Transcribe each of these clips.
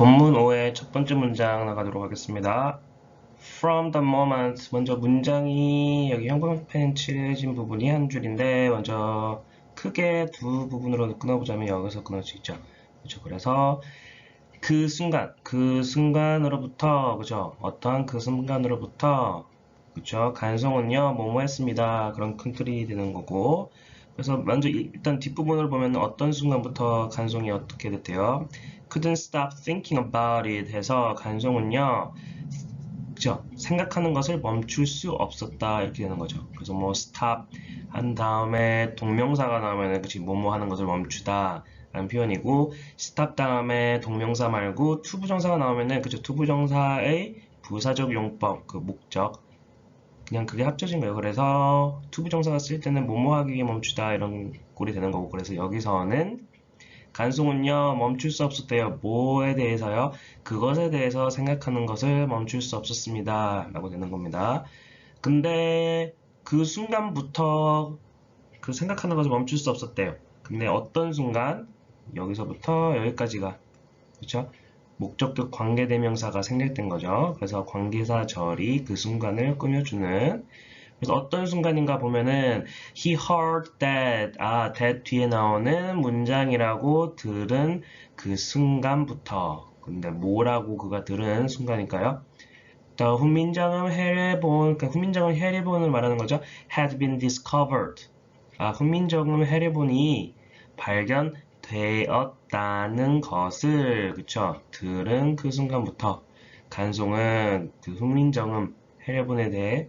본문 5의 첫 번째 문장 나가도록 하겠습니다. From the moment 먼저 문장이 여기 형광펜 칠해진 부분이 한 줄인데 먼저 크게 두 부분으로 끊어보자면 여기서 끊을 수 있죠. 그렇죠. 그래서 그 순간, 그 순간으로부터 그죠. 어떠한 그 순간으로부터 그쵸. 간성은요, 뭐뭐 했습니다. 그런 큰 틀이 되는 거고. 그래서 먼저 일- 일단 뒷부분을 보면 어떤 순간부터 간성이 어떻게 됐대요? couldn't stop thinking about it 해서 간성은요, 그죠? 생각하는 것을 멈출 수 없었다. 이렇게 되는 거죠. 그래서 뭐 stop 한 다음에 동명사가 나오면은 그치, 뭐뭐 하는 것을 멈추다. 라는 표현이고, stop 다음에 동명사 말고 투부정사가 나오면은 그죠? 투부정사의 부사적 용법, 그 목적, 그냥 그게 합쳐진 거예요. 그래서 투부 정사가 쓸 때는 위해 멈추다 이런 꼴이 되는 거고 그래서 여기서는 간송은요 멈출 수 없었대요. 뭐에 대해서요? 그것에 대해서 생각하는 것을 멈출 수 없었습니다. 라고 되는 겁니다. 근데 그 순간부터 그 생각하는 것을 멈출 수 없었대요. 근데 어떤 순간? 여기서부터 여기까지가 그렇죠? 목적격 관계대명사가 생략된 거죠. 그래서 관계사 절이 그 순간을 꾸며주는 그래서 어떤 순간인가 보면은 he heard that 아 that 뒤에 나오는 문장이라고 들은 그 순간부터 근데 뭐라고 그가 들은 순간일까요? The 훈민정음 해리본 그러니까 훈민정음 해리본을 말하는 거죠. had been discovered 아 훈민정음 해리본이 발견되었 다는 것을 그쵸 들은 그 순간부터 간송은 그 훈민정음 해리본에 대해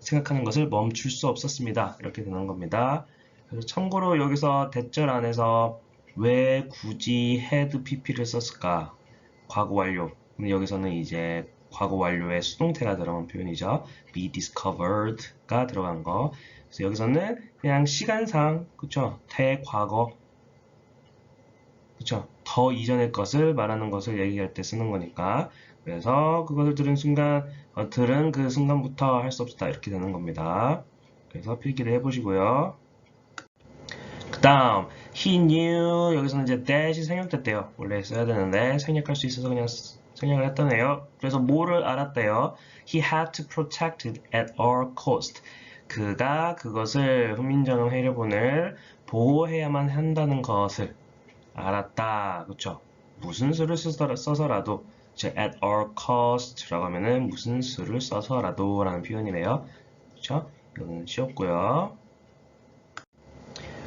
생각하는 것을 멈출 수 없었습니다. 이렇게 되는 겁니다. 그래서 참고로 여기서 대절 안에서 왜 굳이 had pp를 썼을까? 과거 완료. 여기서는 이제 과거 완료에 수동태가 들어간 표현이죠. be discovered가 들어간 거. 그래서 여기서는 그냥 시간상 그쵸? 대과거 그쵸? 더 이전의 것을 말하는 것을 얘기할 때 쓰는 거니까. 그래서 그것을 들은 순간, 어, 들은 그 순간부터 할 수 없었다. 이렇게 되는 겁니다. 그래서 필기를 해보시고요. 그 다음, he knew, 여기서는 이제 that이 생략됐대요. 원래 써야 되는데, 생략할 수 있어서 그냥 쓰- 생략을 했다네요. 그래서 뭐를 알았대요? He had to protect it at all cost. 그가 그것을 훈민정음 해려본을 보호해야만 한다는 것을 알았다. 그쵸? 무슨 수를 써서라- 써서라도 즉 at all cost라고 하면은 무슨 수를 써서라도 라는 표현이네요. 그쵸? 이거는 쉬웠고요.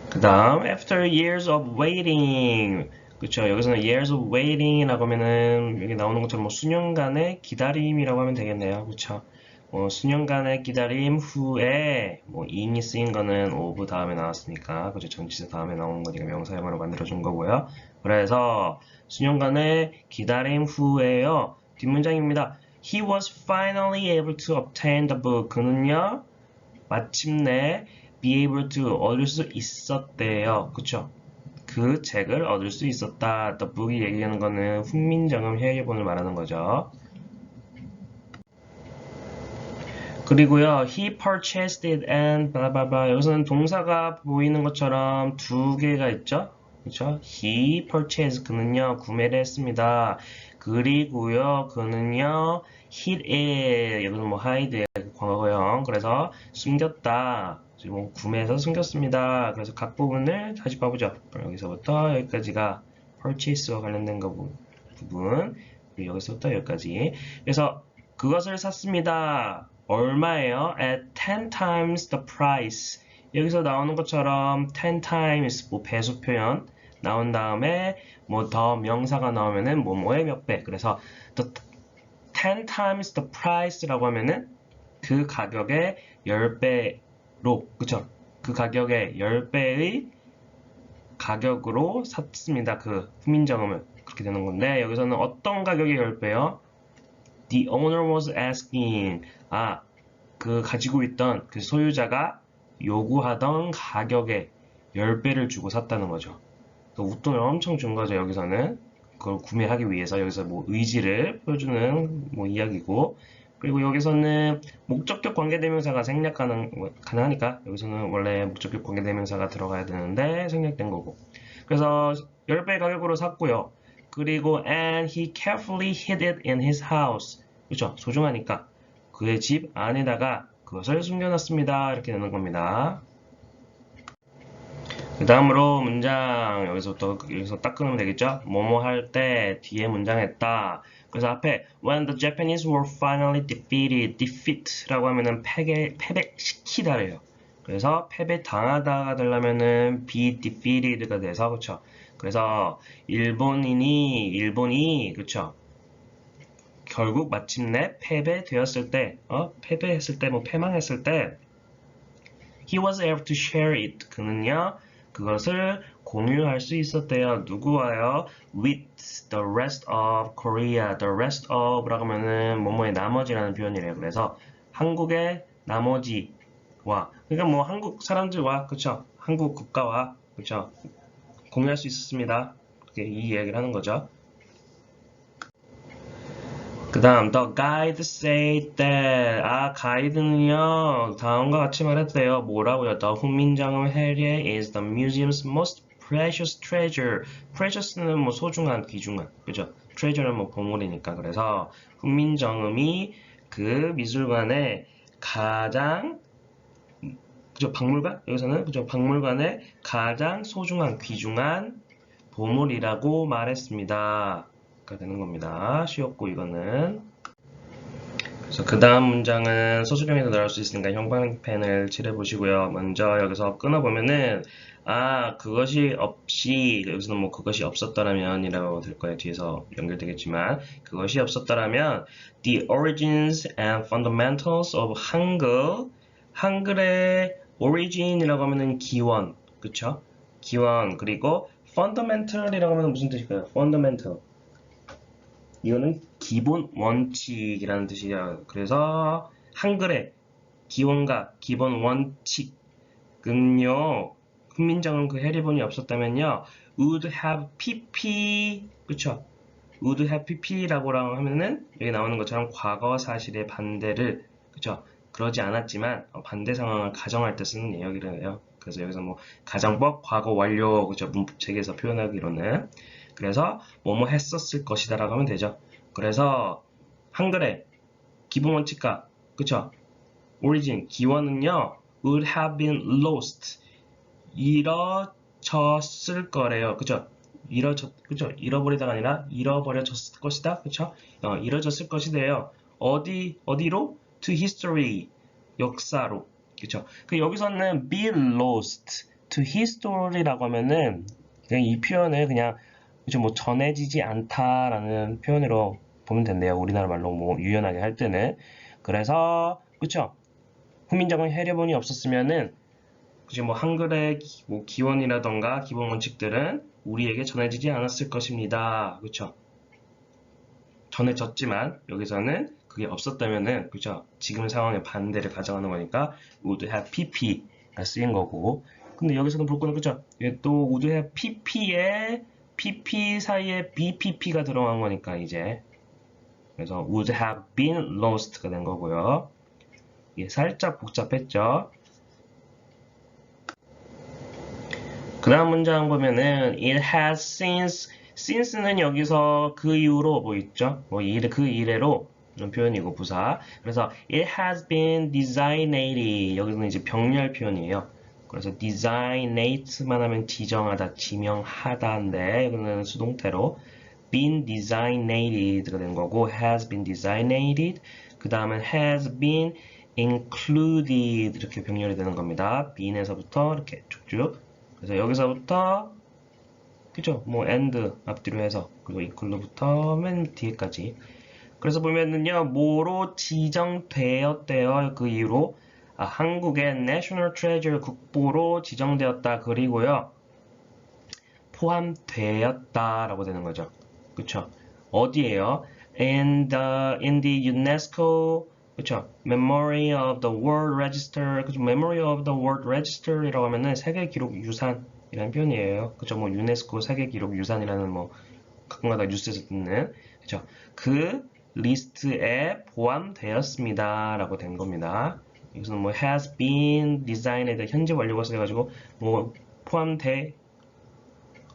그 다음 after years of waiting 그쵸? 여기서는 years of waiting이라고 하면은 여기 나오는 것처럼 뭐 수년간의 기다림이라고 하면 되겠네요. 그쵸? 뭐 수년간의 기다림 후에 뭐 ing이 쓰인 거는 of 다음에 나왔으니까 그죠? 전치사 다음에 나오는 거니까 명사형으로 만들어준 거고요. 그래서 수년간의 기다림 후에요. 뒷문장입니다. He was finally able to obtain the book. 그는요, 마침내 be able to 얻을 수 있었대요. 그쵸? 그 책을 얻을 수 있었다. The book이 얘기하는 거는 훈민정음 해외본을 말하는 거죠. 그리고요, he purchased it and 블라블라 여기서는 동사가 보이는 것처럼 두 개가 있죠? 그렇죠? he purchased 그는요 구매를 했습니다. 그리고요 그는요 hid it 여기는 뭐 hide 과거형 그래서 숨겼다. 지금 뭐 구매해서 숨겼습니다. 그래서 각 부분을 다시 봐보죠. 여기서부터 여기까지가 purchase와 관련된 거 부- 부분 그리고 여기서부터 여기까지 그래서 그것을 샀습니다. 얼마예요? At 10 times the price. 여기서 나오는 것처럼 10 times 뭐 배수 표현 나온 다음에 뭐 더 명사가 나오면은 뭐뭐의 몇 배. 그래서 the 10 times the price라고 하면은 그 가격의 10배로 그쵸? 그 가격의 10배의 가격으로 샀습니다. 그 훈민정음을 그렇게 되는 건데 여기서는 어떤 가격의 10배요? The owner was asking. 아, 그 가지고 있던 그 소유자가 요구하던 가격의 10배를 주고 샀다는 거죠. 그 웃돈을 엄청 준 거죠, 여기서는. 그걸 구매하기 위해서 여기서 뭐 의지를 보여주는 뭐 이야기고. 그리고 여기서는 목적격 관계대명사가 생략 가능, 가능하니까 여기서는 원래 목적격 관계대명사가 들어가야 되는데 생략된 거고. 그래서 10배 가격으로 샀고요. 그리고 and he carefully hid it in his house. 그렇죠? 소중하니까 그의 집 안에다가 그것을 숨겨놨습니다. 이렇게 되는 겁니다. 그 다음으로 문장 여기서부터 여기서 딱 끊으면 되겠죠? 뭐뭐 할 때 뒤에 문장 했다. 그래서 앞에 when the Japanese were finally defeated, defeat라고 하면은 패배 패배시키다래요. 그래서 패배 당하다가 되려면은 be defeated가 돼서 그렇죠. 그래서 일본인이 일본이 그렇죠. 결국 마침내 패배되었을 때, 어 패배했을 때, 뭐 패망했을 때, he was able to share it. 그는요 그것을 공유할 수 있었대요. 누구와요? With the rest of Korea. The rest of라고 하면은 뭐뭐의 나머지라는 표현이래요. 그래서 한국의 나머지와 그러니까 뭐 한국 사람들과 그쵸? 한국 국가와 그쵸? 공유할 수 있었습니다. 이렇게 이 이야기를 하는 거죠. 그 다음 the guide said that. 아 가이드는요 다음과 같이 말했대요. 뭐라고요? The 훈민정음 해리에 is the museum's most precious treasure. Precious는 뭐 소중한 귀중한. 그죠? Treasure는 뭐 보물이니까 그래서 훈민정음이 그 미술관의 가장 그죠? 박물관? 여기서는 그죠? 박물관의 가장 소중한 귀중한 보물이라고 말했습니다. 가 되는 겁니다. 쉬웠고 이거는 그래서 그 다음 문장은 서술형에서 나올 수 있으니까 형광펜을 칠해보시고요. 먼저 여기서 끊어보면은 아 그것이 없이 여기서는 뭐 그것이 없었더라면 이라고 될 거예요. 뒤에서 연결되겠지만 그것이 없었더라면 the origins and fundamentals of 한글 한글의 origin이라고 하면은 기원 그쵸? 기원 그리고 fundamental이라고 하면 무슨 뜻일까요? fundamental 이거는 기본 원칙이라는 뜻이에요. 그래서 한글의 기원과 기본 원칙은요. 훈민정음 그 해리본이 없었다면요. would have pp 그쵸? would have pp라고 하면은 여기 나오는 것처럼 과거 사실의 반대를 그쵸? 그러지 않았지만 반대 상황을 가정할 때 쓰는 예역이래요. 그래서 여기서 뭐 가정법 과거 완료 그죠? 문법 체계에서 표현하기로는 그래서 뭐뭐 했었을 것이다 라고 하면 되죠. 그래서 한글의 기본 원칙과 그쵸? origin 기원은요 would have been lost 잃어졌을 거래요. 그쵸? 잃어졌 그쵸? 잃어버리다가 아니라 잃어버려졌을 것이다. 그쵸? 어, 잃어졌을 것이래요. 어디 어디로? to history 역사로. 그쵸? 그 여기서는 be lost to history라고 하면은 그냥 이 표현을 그냥 그쵸 뭐 전해지지 않다라는 표현으로 보면 된대요. 우리나라 말로 뭐 유연하게 할 때는. 그래서 그쵸? 훈민정음 해례본이 없었으면은 그치 뭐 한글의 기, 뭐 기원이라던가 기본 원칙들은 우리에게 전해지지 않았을 것입니다. 그쵸? 전해졌지만 여기서는 그게 없었다면은 그죠 지금 상황의 반대를 가정하는 거니까 would have pp가 쓰인 거고. 근데 여기서는 볼 거는 그죠 또 would have pp에 pp 사이에 bpp가 들어간 거니까 이제 그래서 would have been lost가 된 거고요 이게 살짝 복잡했죠 그 다음 문장 보면은 it has since since는 여기서 그 이후로 뭐 있죠 뭐 일, 그 이래로 이런 표현이고 부사. 그래서 it has been designated 여기서는 이제 병렬 표현이에요. 그래서 designate만 하면 지정하다, 지명하다인데 여기는 수동태로 been designated가 된 거고 has been designated 그 다음은 has been included 이렇게 병렬이 되는 겁니다. been에서부터 이렇게 쭉쭉 그래서 여기서부터 그죠? 뭐 and 앞뒤로 해서 그리고 include부터 맨 뒤에까지 그래서 보면은요, 뭐로 지정되었대요. 그 이후로 아, 한국의 National Treasure 국보로 지정되었다. 그리고요, 포함되었다라고 되는 거죠. 그쵸? 어디에요? In the, in the UNESCO 그쵸? Memory of the World Register 그쵸? Memory of the World Register이라고 하면은 세계 기록 유산이라는 표현이에요. 그쵸? 뭐 유네스코 세계 기록 유산이라는 뭐 가끔가다 뉴스에서 듣는 그쵸? 그 리스트에 포함되었습니다. 라고 된 겁니다. 여기서는 뭐 has been designed 현재 완료가 써가지고 뭐 포함돼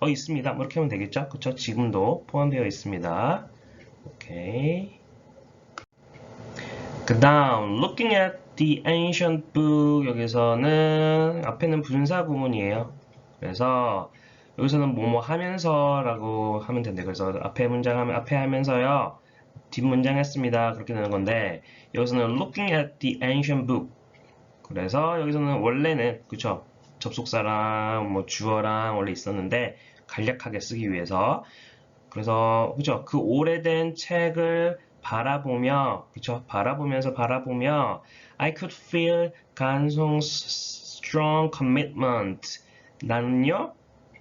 어 있습니다. 뭐 이렇게 하면 되겠죠? 그쵸? 지금도 포함되어 있습니다. 오케이. 그 다음 looking at the ancient book 여기서는 앞에는 분사 구문이에요. 그래서 여기서는 뭐뭐 하면서 라고 하면 된대. 그래서 앞에 문장 하면 앞에 하면서요. 뒷문장 했습니다. 그렇게 되는 건데 여기서는 looking at the ancient book. 그래서 여기서는 원래는 그쵸? 접속사랑 뭐 주어랑 원래 있었는데 간략하게 쓰기 위해서. 그래서 그죠 그 오래된 책을 바라보며 그쵸? 바라보면서 바라보며 I could feel 간송 strong commitment. 나는요?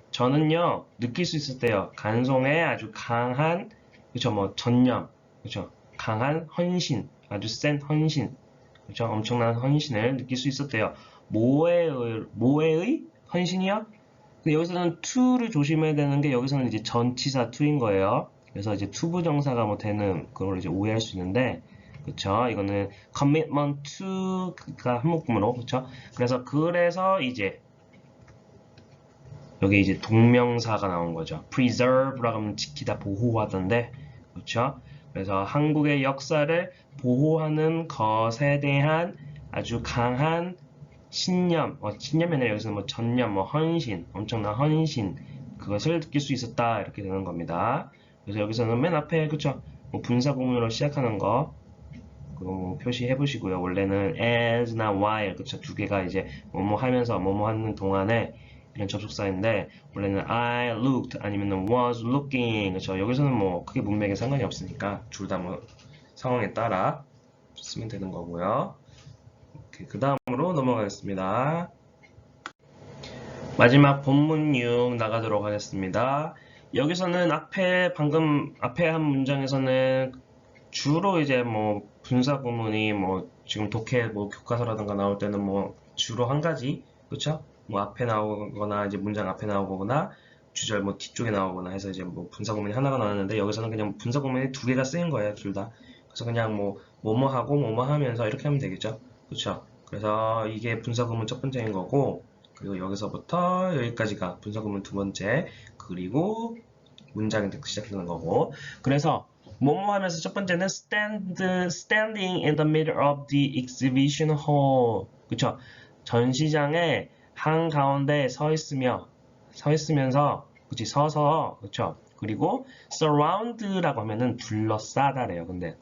저는요? 느낄 수 있었대요. 간송의 아주 강한 그쵸? 뭐 전념 그쵸 강한 헌신 아주 센 헌신 그쵸 엄청난 헌신을 느낄 수 있었대요 뭐의 뭐의 헌신이요? 근데 여기서는 to를 조심해야 되는 게 여기서는 이제 전치사 to인 거예요. 그래서 이제 투부정사가 뭐 되는 그걸 이제 오해할 수 있는데 그쵸? 이거는 commitment to가 한묶음으로 그쵸? 그래서 그래서 이제 여기 이제 동명사가 나온 거죠. preserve라고 하면 지키다 보호하던데 그쵸? 그래서 한국의 역사를 보호하는 것에 대한 아주 강한 신념, 어, 신념이 아니라 여기서 뭐 전념, 뭐 헌신, 엄청난 헌신 그것을 느낄 수 있었다 이렇게 되는 겁니다. 그래서 여기서는 맨 앞에 그쵸? 뭐 분사 구문으로 시작하는 거 뭐 표시해 보시고요. 원래는 as나 while 그쵸? 두 개가 이제 뭐뭐 하면서 뭐뭐 하는 동안에 이런 접속사인데 원래는 I looked 아니면 was looking 그쵸? 여기서는 뭐 크게 문맥에 상관이 없으니까 둘 다 뭐 상황에 따라 쓰면 되는 거고요. 그 다음으로 넘어가겠습니다. 마지막 본문 6 나가도록 하겠습니다. 여기서는 앞에 방금 앞에 한 문장에서는 주로 이제 뭐 분사 구문이 뭐 지금 독해 뭐 교과서라든가 나올 때는 뭐 주로 한 가지 그렇죠? 뭐 앞에 나오거나 이제 문장 앞에 나오거나 주절 뭐 뒤쪽에 나오거나 해서 이제 뭐 분사 구문이 하나가 나왔는데 여기서는 그냥 분사 구문이 두 개가 쓰인 거예요 둘 다. 그래서 그냥 뭐 뭐뭐 하고 뭐뭐 하면서 이렇게 하면 되겠죠. 그렇죠? 그래서 이게 분사 구문 첫 번째인 거고 그리고 여기서부터 여기까지가 분사 구문 두 번째 그리고 문장이 시작되는 거고 그래서 뭐뭐 하면서 첫 번째는 stand, standing in the middle of the exhibition hall 그쵸 전시장에 한가운데 서 있으며 서 있으면서 그치 서서 그쵸 그리고 surround라고 하면은 둘러싸다래요 근데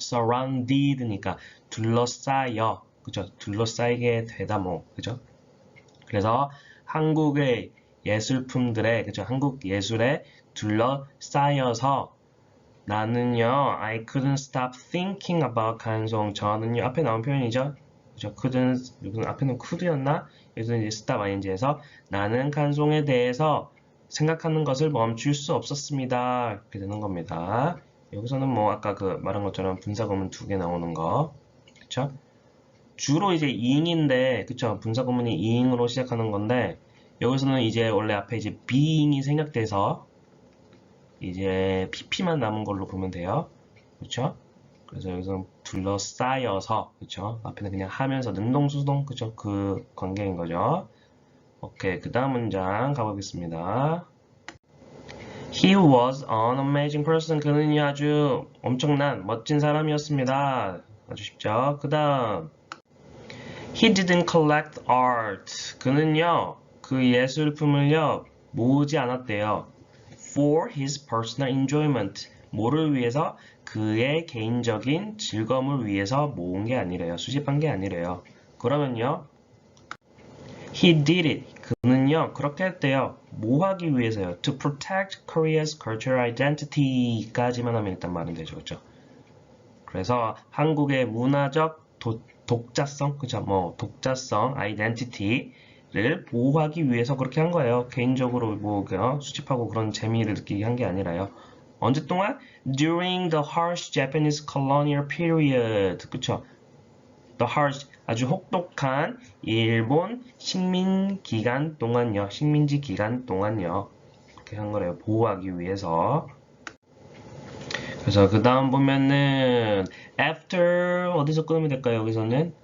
surrounded니까 둘러싸여 그죠? 둘러싸이게 되다 뭐 그죠? 그래서 한국의 예술품들에 그죠? 한국 예술에 둘러싸여서 나는요 I couldn't stop thinking about 간송 저는요 앞에 나온 표현이죠 그죠? couldn't 앞에는 could였나? 여기서 이제 stop ing에서 나는 간송에 대해서 생각하는 것을 멈출 수 없었습니다. 이렇게 되는 겁니다. 여기서는 뭐 아까 그 말한 것처럼 분사구문 두 개 나오는 거. 그쵸? 주로 이제 ing인데 그쵸? 분사 구문이 ing으로 시작하는 건데 여기서는 이제 원래 앞에 이제 being이 생략돼서 이제 pp만 남은 걸로 보면 돼요. 그쵸 그래서 여기서 둘러싸여서 그쵸 앞에는 그냥 하면서 능동 수동 그쵸 그 관계인 거죠 오케이 그 다음 문장 가보겠습니다 He was an amazing person. 그는요 아주 엄청난 멋진 사람이었습니다. 아주 쉽죠. 그 다음 He didn't collect art. 그는요, 그 예술품을요, 모으지 않았대요. For his personal enjoyment. 뭐를 위해서? 그의 개인적인 즐거움을 위해서 모은 게 아니래요. 수집한 게 아니래요. 그러면요, he did it. 그는요, 그렇게 했대요. 뭐 하기 위해서요? To protect Korea's cultural identity까지만 하면 일단 말은 되죠. 그렇죠? 그래서 한국의 문화적 도, 독자성, 그죠? 뭐 독자성, 아이덴티티를 보호하기 위해서 그렇게 한 거예요. 개인적으로 뭐 수집하고 그런 재미를 느끼게 한 게 아니라요. 언제 동안? During the harsh Japanese colonial period. 그쵸? The harsh, 아주 혹독한 일본 식민 기간 동안요. 식민지 기간 동안요. 그렇게 한 거래요. 보호하기 위해서. 그래서 그 다음 보면은 after 어디서 끊으면 될까요? 여기서는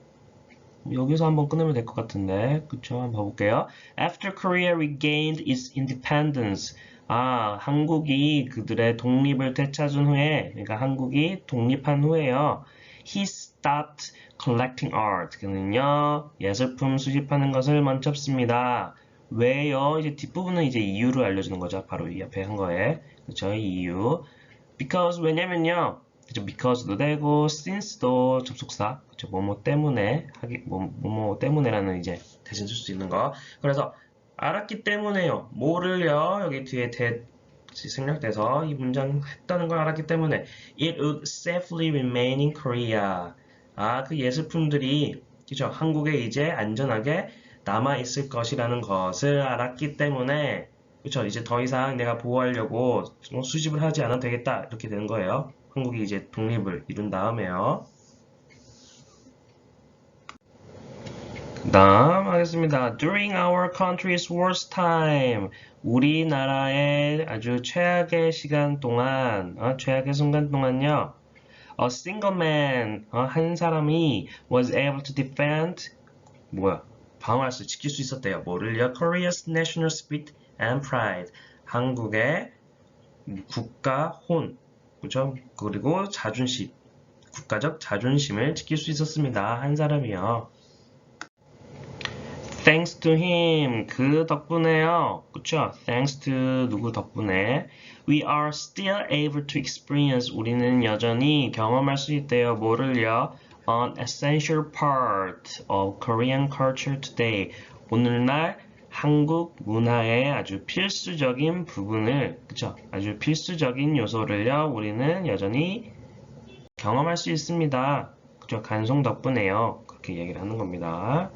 여기서 한번 끊으면 될 것 같은데. 그쵸? 한번 봐볼게요. After Korea regained its independence. 아, 한국이 그들의 독립을 되찾은 후에, 그러니까 한국이 독립한 후에요. He stopped collecting art. 그는요, 예술품 수집하는 것을 멈췄습니다. 왜요? 이제 뒷부분은 이제 이유를 알려주는 거죠. 바로 이 앞에 한 거에. 그쵸? 이유. Because, 왜냐면요. 그쵸? Because도 되고, since도 접속사. 그쵸? 뭐뭐 때문에, 하기, 뭐, 뭐뭐 때문에라는 이제 대신 쓸 수 있는 거. 그래서, 알았기 때문에요. 뭐를요? 여기 뒤에 대, 생략돼서 이 문장 했다는 걸 알았기 때문에 it would safely remain in Korea. 아, 그 예술품들이 그죠? 한국에 이제 안전하게 남아 있을 것이라는 것을 알았기 때문에 그쵸? 이제 더 이상 내가 보호하려고 뭐 수집을 하지 않아도 되겠다 이렇게 되는 거예요. 한국이 이제 독립을 이룬 다음에요. 다음 하겠습니다. During our country's worst time. 우리나라의 아주 최악의 시간 동안, 어, 최악의 순간 동안요. A single man, 어, 한 사람이 was able to defend, 뭐야, 방어할 수, 지킬 수 있었대요. 뭐를요? Korea's national spirit and pride. 한국의 국가 혼, 그죠? 그리고 자존심, 국가적 자존심을 지킬 수 있었습니다. 한 사람이요. Thanks to him. 그 덕분에요. 그쵸? Thanks to 누구 덕분에. We are still able to experience. 우리는 여전히 경험할 수 있대요. 뭐를요? An essential part of Korean culture today. 오늘날 한국 문화의 아주 필수적인 부분을, 그쵸? 아주 필수적인 요소를요. 우리는 여전히 경험할 수 있습니다. 그쵸? 간송 덕분에요. 그렇게 얘기를 하는 겁니다.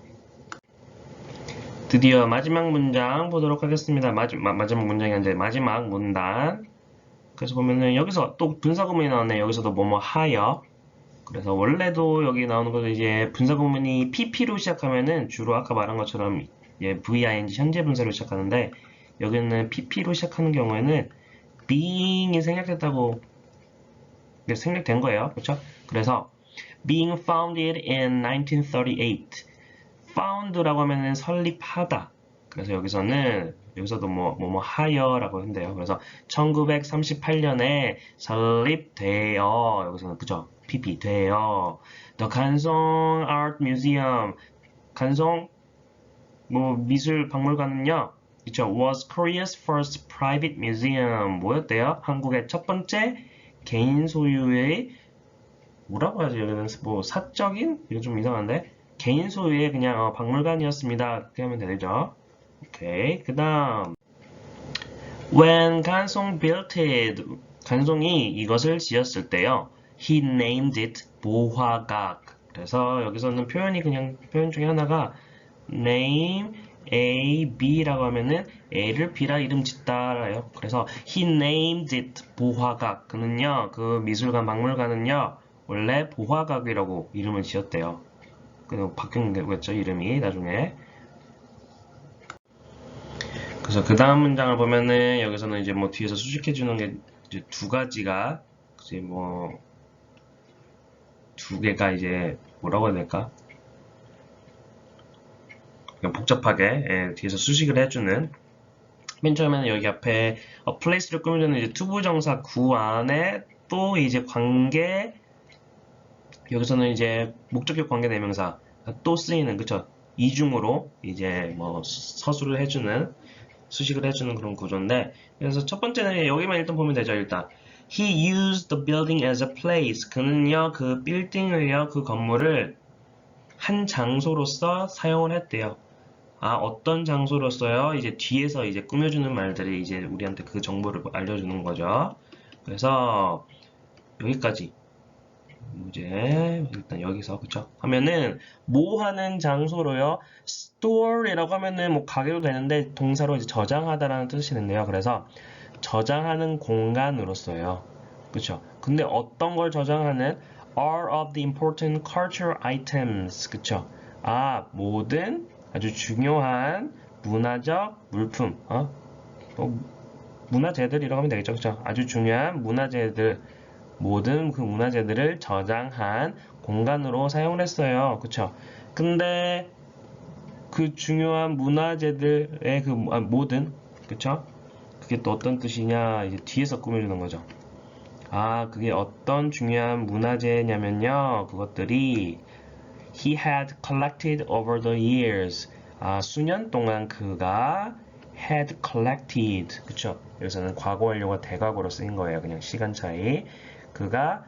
드디어 마지막 문장 보도록 하겠습니다. 마지, 마, 마지막 문장이 아니라 마지막 문단. 그래서 보면은 여기서 또 분사구문이 나왔네. 여기서도 뭐뭐 하여. 그래서 원래도 여기 나오는 것은 이제 분사구문이 pp로 시작하면은 주로 아까 말한 것처럼 예, VING 현재 분사로 시작하는데 여기는 pp로 시작하는 경우에는 being이 생략됐다고 생략된 거예요. 그렇죠? 그래서 being founded in 1938 found라고 하면은 설립하다. 그래서 여기서는 여기서도 뭐 뭐뭐 하여라고 한대요. 그래서 1938년에 설립되어 여기서는 그죠? PP 되어 The 간송 Art Museum 간송 뭐 미술 박물관은요. 그쵸? was Korea's first private museum 뭐였대요? 한국의 첫 번째 개인 소유의 뭐라고 하지? 여기는 뭐 사적인? 이거 좀 이상한데? 개인 소유의 그냥 어, 박물관이었습니다. 그렇게 하면 되죠. 오케이. 그 다음 When 간송 built it 간송이 이것을 지었을 때요. He named it 보화각. 그래서 여기서는 표현이 그냥 표현 중에 하나가 name A, B라고 하면은 A를 B라 이름 짓다라요. 그래서 he named it 보화각. 그는요, 그 미술관 박물관은요, 원래 보화각이라고 이름을 지었대요. 그리고 바뀐 거겠죠, 이름이 나중에. 그래서 그 다음 문장을 보면은 여기서는 이제 뭐 뒤에서 수식해 주는 게 이제 두 가지가 이제 뭐 두 개가 이제 뭐라고 해야 될까? 복잡하게 예, 뒤에서 수식을 해주는 맨 처음에는 여기 앞에 어, place를 꾸며주는 이제 투부정사 구 안에 또 이제 관계 여기서는 이제 목적격 관계 대명사 또 쓰이는 그쵸? 이중으로 이제 뭐 서술을 해주는 수식을 해주는 그런 구조인데 그래서 첫 번째는 여기만 일단 보면 되죠 일단. He used the building as a place. 그는요 그 빌딩을요 그 건물을 한 장소로서 사용을 했대요. 아 어떤 장소로서요? 이제 뒤에서 이제 꾸며주는 말들이 이제 우리한테 그 정보를 알려주는 거죠. 그래서 여기까지 이제. 일단 여기서 그쵸? 하면은 뭐 하는 장소로요? store이라고 하면은 뭐 가게도 되는데 동사로 이제 저장하다라는 뜻이 있는데요. 그래서 저장하는 공간으로서요. 그쵸? 근데 어떤 걸 저장하는? all of the important cultural items. 그쵸? 아 모든 아주 중요한 문화적 물품 어? 뭐, 문화재들 이라고 하면 되겠죠. 그쵸? 아주 중요한 문화재들 모든 그 문화재들을 저장한 공간으로 사용을 했어요. 그쵸? 근데 그 중요한 문화재들의 그 아, 모든 그쵸? 그게 또 어떤 뜻이냐 이제 뒤에서 꾸며주는 거죠. 아 그게 어떤 중요한 문화재냐면요 그것들이 he had collected over the years 아 수년 동안 그가 had collected 그쵸? 여기서는 과거 완료가 대각으로 쓰인 거예요. 그냥 시간 차이 그가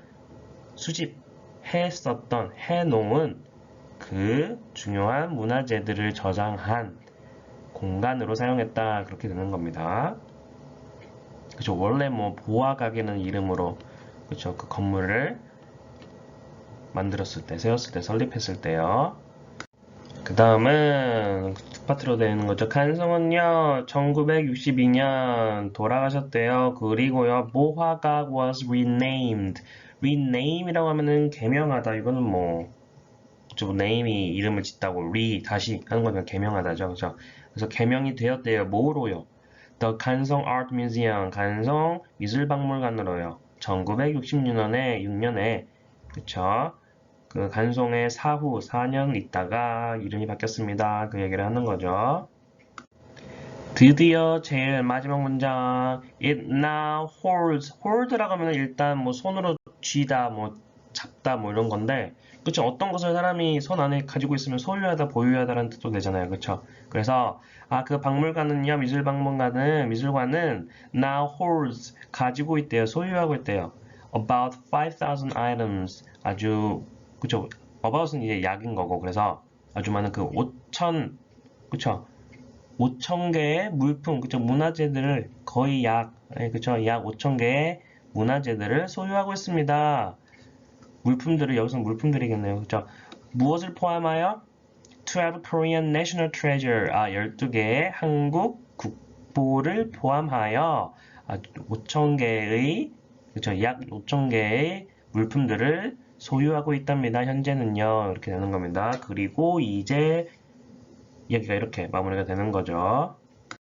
수집했었던 해놓은 그 중요한 문화재들을 저장한 공간으로 사용했다 그렇게 되는 겁니다. 그죠 원래 뭐 보아 가게는 이름으로 그쵸 그 건물을 만들었을 때 세웠을 때 설립했을 때요. 그 다음은 투파트로 되어 있는 거죠. 간성은요 1962년 돌아가셨대요. 그리고요 모화각 was renamed. rename이라고 하면은 개명하다 이거는 뭐 그쵸 name이 이름을 짓다고 re 다시 하는 거면 개명하다죠. 그죠 그래서 개명이 되었대요. 뭐로요? The 간성 Art Museum, 간성 미술박물관으로요. 1966년에 6년에 그쵸? 그 간송의 사후 4년 있다가 이름이 바뀌었습니다. 그 얘기를 하는 거죠. 드디어 제일 마지막 문장. It now holds. hold라고 하면 일단 뭐 손으로 쥐다 뭐 잡다 뭐 이런 건데 그쵸? 어떤 것을 사람이 손 안에 가지고 있으면 소유하다 보유하다라는 뜻도 되잖아요. 그쵸? 그래서 아 그 박물관은요 미술박물관은 미술관은 now holds. 가지고 있대요 소유하고 있대요. About 5,000 items. 아주 그쵸 about은 이제 약인 거고 그래서 아주 많은 그 5천 그쵸 5천 개의 물품 그쵸 문화재들을 거의 약 예, 그쵸 약 5천 개의 문화재들을 소유하고 있습니다. 물품들을 여기서 물품들이겠네요. 그죠? 무엇을 포함하여? 12 Korean National Treasure. 아, 12개의 한국 국보를 포함하여 아, 5,000개의 그죠? 약 5,000개의 물품들을 소유하고 있답니다. 현재는요. 이렇게 되는 겁니다. 그리고 이제 이야기가 이렇게 마무리가 되는 거죠.